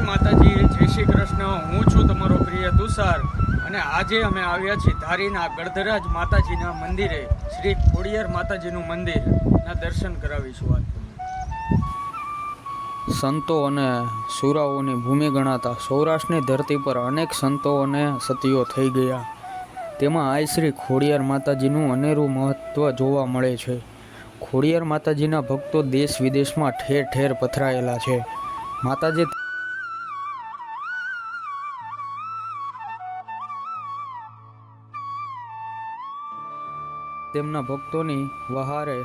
જય માતાજી, જય શ્રી કૃષ્ણ. હું છું તમારો પ્રિય તુષાર. અને આજે અમે આવ્યા છીએ ધારીના ગળધરાજ માતાજીના મંદિરે. શ્રી ખોડિયાર માતાજીનું મંદિરના દર્શન કરાવીશું આજે. સંતો અને સુરાઓની ભૂમિ ગણાતા સૌરાષ્ટ્રની ધરતી પર અનેક સંતો અને સતીઓ થઈ ગયા. તેમાં આઈ શ્રી ખોડિયાર માતાજીનું અનેરું મહત્ત્વ જોવા મળે છે. ખોડિયાર માતાજીના ભક્તો દેશ વિદેશમાં ઠેર ઠેર પથરાયેલા છે. માતાજી તેમના ભક્તોની વહારે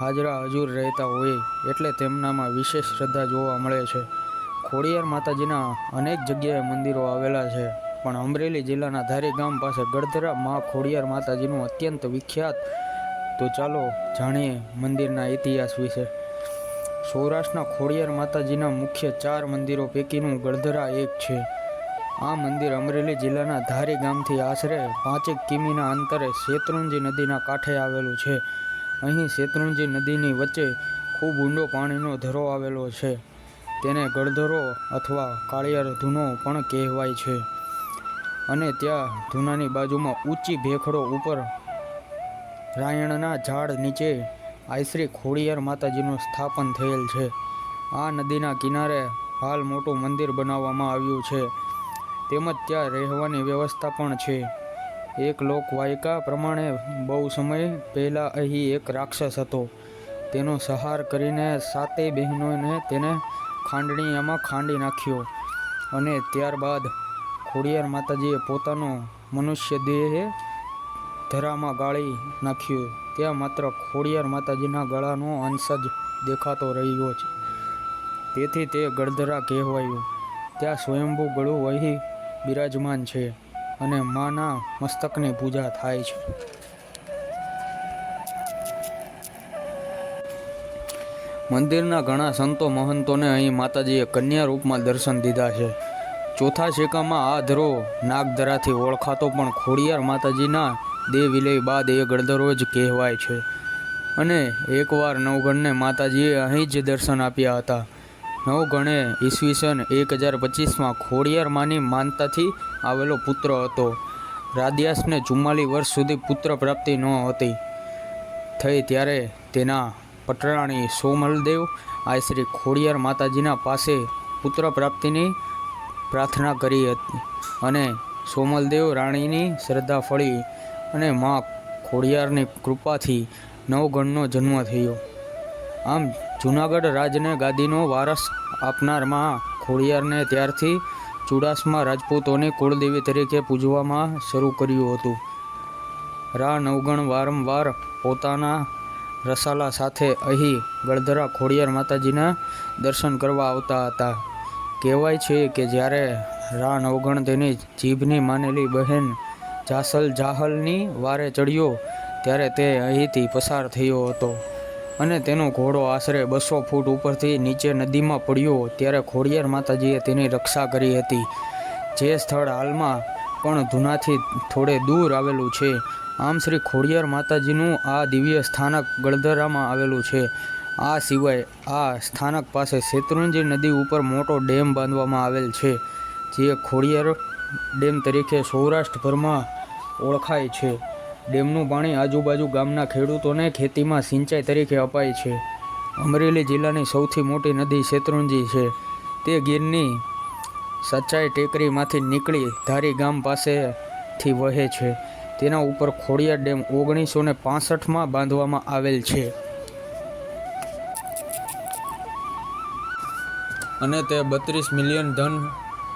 હાજરા હજુર રહેતા હોય એટલે તેમનામાં વિશેષ શ્રદ્ધા જોવા મળે છે. ખોડિયાર માતાજીના અનેક જગ્યાએ મંદિરો આવેલા છે, પણ અમરેલી જિલ્લાના ધારી ગામ પાસે ગળધરા મા ખોડિયાર માતાજીનું અત્યંત વિખ્યાત, તો ચાલો જાણીએ મંદિરના ઇતિહાસ વિશે. સૌરાષ્ટ્રના ખોડિયાર માતાજીના મુખ્ય ચાર મંદિરો પૈકીનું ગળધરા એક છે. આ મંદિર અમરેલી જિલ્લાના ધારી ગામથી આશરે પાંચેક કિમીના અંતરે શેત્રુંજી નદીના કાંઠે આવેલું છે. અહીં શેત્રુંજી નદીની વચ્ચે ખૂબ ઊંડો પાણીનો ધરો આવેલો છે. તેને ગળધરો અથવા કાળિયાર ધૂનો પણ કહેવાય છે. અને ત્યાં ધૂનાની બાજુમાં ઊંચી ભેખડો ઉપર રાયણના ઝાડ નીચે આઈશ્રી ખોડિયાર માતાજીનું સ્થાપન થયેલ છે. આ નદીના કિનારે હાલ મોટું મંદિર બનાવવામાં આવ્યું છે. તેમજ ત્યાં રહેવાની વ્યવસ્થા પણ છે. એક લોકવાયકા પ્રમાણે બહુ સમય પહેલાં અહીં એક રાક્ષસ હતો. તેનો સહાર કરીને સાતેય બહેનોને તેને ખાંડણીયામાં ખાંડી નાખ્યો અને ત્યારબાદ ખોડિયાર માતાજીએ પોતાનો મનુષ્ય દેહ ધરામાં ગાળી નાખ્યું. ત્યાં માત્ર ખોડિયાર માતાજીના ગળાનો અંશ જ દેખાતો રહ્યો છે. તેથી તે ગળધરા કહેવાયું. ત્યાં સ્વયંભૂ ગળું અહીં બિરાજમાન છે અને માના મસ્તકની પૂજા થાય છે. મંદિરના ઘણા સંતો મહંતોને અહીં માતાજીએ કન્યા રૂપમાં દર્શન દીધા છે. ચોથા શેકામાં આ ધરો નાગધરાથી ઓળખાતો પણ ખોડિયાર માતાજીના દેહ વિલય બાદ એ ગળધરો જ કહેવાય છે. અને એકવાર નવગણને માતાજીએ અહીં જ દર્શન આપ્યા હતા. નવગણે ઈસવીસન એક હજાર પચીસમાં ખોડિયાર માની માનતાથી આવેલો પુત્ર હતો. રાદ્યાસને ચુમ્માલીસ વર્ષ સુધી પુત્ર પ્રાપ્તિ ન હતી. થઈ ત્યારે તેના પટરાણી સોમલદેવ આ શ્રી ખોડિયાર માતાજીના પાસે પુત્ર પ્રાપ્તિની પ્રાર્થના કરી હતી અને સોમલદેવ રાણીની શ્રદ્ધા ફળી અને મા ખોડિયારની કૃપાથી નવગણનો જન્મ થયો. આમ જૂનાગઢ રાજને ગાદીનો વારસ આપનારમાં ખોડિયારને ત્યારથી ચુડાસમા રાજપૂતોની કુળદેવી તરીકે પૂજવામાં શરૂ કર્યું હતું. રા નવગણ વારંવાર પોતાના રસાલા સાથે અહીં ગળધરા ખોડિયાર માતાજીના દર્શન કરવા આવતા હતા. કહેવાય છે કે જ્યારે રા નવગણ તેની જીભની માનેલી બહેન જાસલ જાહલની વારે ચડ્યો, ત્યારે તે અહીંથી પસાર થયો હતો. અને તેનો ઘોડો આશરે બસો ફૂટ ઉપરથી નીચે નદીમાં પડ્યો ત્યારે ખોડિયાર માતાજીએ તેની રક્ષા કરી હતી. જે સ્થળ હાલમાં પણ ધૂનાથી થોડે દૂર આવેલું છે. આમ શ્રી ખોડિયાર માતાજીનું આ દિવ્ય સ્થાનક ગળધરામાં આવેલું છે. આ સિવાય આ સ્થાનક પાસે શેત્રુંજી નદી ઉપર મોટો ડેમ બાંધવામાં આવેલ છે, જે ખોડિયાર ડેમ તરીકે સૌરાષ્ટ્રભરમાં ઓળખાય છે. ડેમનું પાણી આજુબાજુ ગામના ખેડૂતોને ખેતીમાં સિંચાઈ તરીકે અપાય છે. અમરેલી જિલ્લાની સૌથી મોટી નદી શેત્રુંજી છે. તે ગીરની સચ્ચાઈ ટેકરીમાંથી નીકળી ધારી ગામ પાસેથી વહે છે. તેના ઉપર ખોડિયાર ડેમ ઓગણીસો ને પાસઠમાં બાંધવામાં આવેલ છે. અને તે બત્રીસ મિલિયન ધન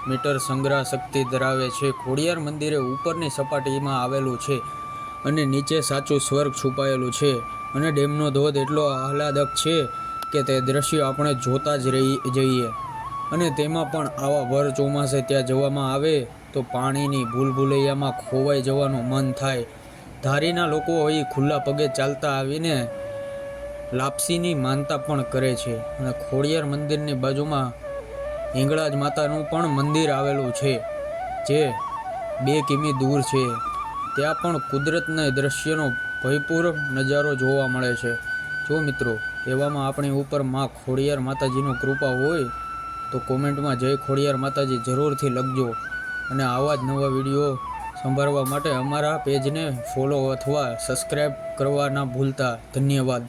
મીટર સંગ્રહ શક્તિ ધરાવે છે. ખોડિયાર મંદિરે ઉપરની સપાટીમાં આવેલું છે. અને નીચે સાચું સ્વર્ગ છુપાયેલું છે અને ડેમનો ધોધ એટલો આહલાદક છે કે તે દ્રશ્ય આપણે જોતા જ રહી, જઈએ. અને તેમાં પણ આવા ભર ચોમાસે ત્યાં જવામાં આવે તો પાણીની ભૂલભુલૈયામાં ખોવાઈ જવાનું મન થાય. ધારીના લોકો અહીં ખુલ્લા પગે ચાલતા આવીને લાપસીની માનતા પણ કરે છે. અને ખોડિયાર મંદિરની બાજુમાં હિંગળાજ માતાનું પણ મંદિર આવેલું છે, જે બે કિમી દૂર છે. ત્યાં પણ કુદરતના દ્રશ્યનો ભયપૂર નજારો જોવા મળે છે. જો મિત્રો, એવામાં આપણી ઉપરમાં ખોડિયાર માતાજીનો કૃપા હોય, તો કોમેન્ટમાં જય ખોડિયાર માતાજી જરૂરથી લખજો. અને આવા જ નવા વીડિયો સંભાળવા માટે અમારા પેજને ફોલો અથવા સબસ્ક્રાઈબ કરવા ના ભૂલતા. ધન્યવાદ.